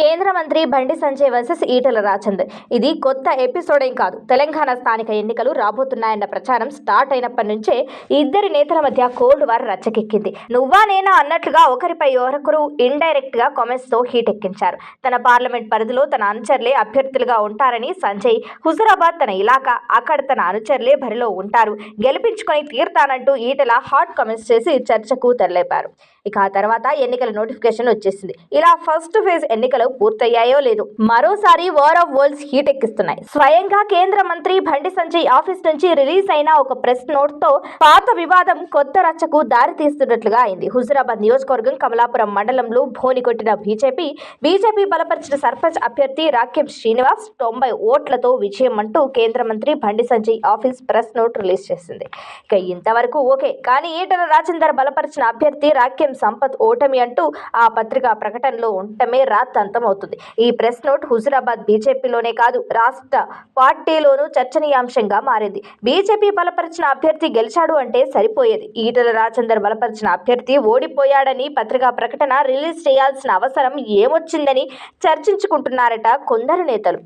కేంద్ర మంత్రి బండి సంజయ్ వర్సెస్ ఈటల రాజేందర్. ఇది కొత్త ఎపిసోడ్ ఏం కాదు. తెలంగాణ స్థానిక ఎన్నికలు రాబోతున్నాయన్న ప్రచారం స్టార్ట్ అయినప్పటి నుంచే ఇద్దరి నేతల మధ్య కోల్డ్ వార్ రచ్చకెక్కింది. నువ్వా నేనా అన్నట్లుగా ఒకరిపై ఒకరు ఇండైరెక్ట్గా కామెంట్స్తో హీట్ ఎక్కించారు. తన పార్లమెంట్ పరిధిలో తన అనుచరులే అభ్యర్థులుగా ఉంటారని సంజయ్ హుజురాబాద్ తన ఇలాకా అక్కడ తన అనుచరులే బరిలో ఉంటారు. గెలిపించుకొని తీరుతానంటూ ఈటల హాట్ కామెంట్స్ చేసి చర్చకు తెరలేపారు. ఇక ఆ తర్వాత ఎన్నికల నోటిఫికేషన్ వచ్చేసింది. ఇలా ఫస్ట్ ఫేజ్ ఎన్నికలు పూర్తయ్యాయో లేదు. మరోసారి వార్ ఆఫ్ వరల్డ్స్ హీట్ ఎక్కిస్తున్నాయి స్వయంగా కేంద్ర మంత్రి బండి సంజయ్ ఆఫీస్ నుంచి రిలీజ్ అయిన ఒక ప్రెస్ నోట్తో పాత వివాదం కొత్త రచ్చకు దారి తీస్తున్నట్లుగా అయింది. హుజురాబాద్ నియోజకవర్గం కమలాపురం మండలంలో భోని కొట్టిన బీజేపీ బీజేపీ బలపరిచిన సర్పంచ్ అభ్యర్థి రాక్యం శ్రీనివాస్ తొంభై ఓట్లతో విజయం అంటూ కేంద్ర మంత్రి Bandi Sanjay office press note release చేసింది. ఇక ఇంతవరకు ఓకే కానీ ఈటల రాజేందర్ బలపరిచిన అభ్యర్థి రాక్యం సంపత్ ఓటమి అంటూ ఆ పత్రికా ప్రకటనలో ఉండటమే రాత్తంతం అర్థమవుతుంది. ఈ ప్రెస్ నోట్ హుజురాబాద్ బీజేపీలోనే కాదు రాష్ట్ర పార్టీలోనూ చర్చనీయాంశంగా మారింది. బీజేపీ బలపరిచిన అభ్యర్థి గెలిచాడు అంటే సరిపోయేది. ఈటల రాజేందర్ బలపరిచిన అభ్యర్థి ఓడిపోయాడని పత్రికా ప్రకటన రిలీజ్ చేయాల్సిన అవసరం ఏమొచ్చిందని చర్చించుకుంటున్నారట కొందరు నేతలు.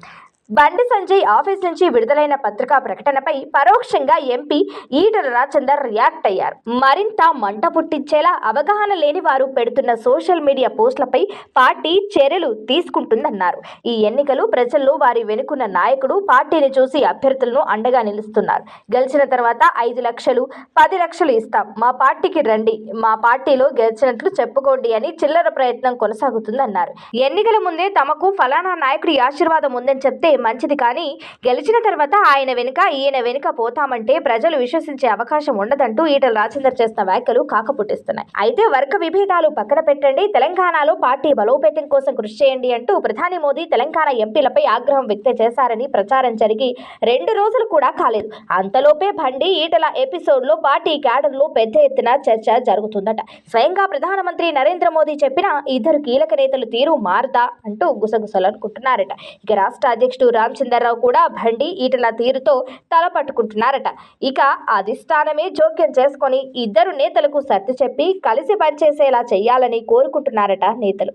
బండి సంజయ్ ఆఫీస్ నుంచి విడుదలైన పత్రికా ప్రకటనపై పరోక్షంగా ఎంపీ ఈటల రాజేందర్ రియాక్ట్ అయ్యారు. మరింత మంట పుట్టించేలా అవగాహన లేని వారు పెడుతున్న సోషల్ మీడియా పోస్టులపై పార్టీ చర్యలు తీసుకుంటుందన్నారు. ఈ ఎన్నికలు ప్రజల్లో వారి వెనుకున్న నాయకుడు పార్టీని చూసి అభ్యర్థులను అండగా నిలుస్తున్నారు. గెలిచిన తర్వాత ఐదు లక్షలు పది లక్షలు ఇస్తాం. మా పార్టీకి రండి. మా పార్టీలో గెలిచినట్లు చెప్పుకోండి అని చిల్లర ప్రయత్నం కొనసాగుతుందన్నారు. ఎన్నికల ముందే తమకు ఫలానా నాయకుడి ఆశీర్వాదం ఉందని చెప్తే మంచిది కానీ గెలిచిన తర్వాత ఆయన వెనుక ఈయన వెనుక పోతామంటే ప్రజలు విశ్వసించే అవకాశం ఉండదంటూ ఈటల రాజేందర్ చేసిన వ్యాఖ్యలు కాకపుట్టిస్తున్నాయి. అయితే వర్గ విభేదాలు పక్కన పెట్టండి తెలంగాణలో పార్టీ బలోపేతం కోసం కృషి చేయండి అంటూ ప్రధాని మోదీ తెలంగాణ ఎంపీలపై ఆగ్రహం వ్యక్తం చేశారని ప్రచారం జరిగి రెండు రోజులు కూడా కాలేదు. అంతలోపే బండి ఈటల ఎపిసోడ్లో పార్టీ క్యాడర్లో పెద్ద ఎత్తున చర్చ జరుగుతుందట. స్వయంగా ప్రధానమంత్రి నరేంద్ర మోదీ చెప్పిన ఇద్దరు కీలక నేతలు తీరు మారదా అంటూ గుసగుసలు అనుకుంటున్నారట. ఇక రాష్ట్ర అధ్యక్షుడు రామచంద్రరావు కూడా బండి ఈటల తీరుతో తల పట్టుకుంటున్నారట. ఇక అధిష్టానమే జోక్యం చేసుకొని ఇద్దరు నేతలకు సర్ది చెప్పి కలిసి పనిచేసేలా చేయాలని కోరుకుంటున్నారట నేతలు.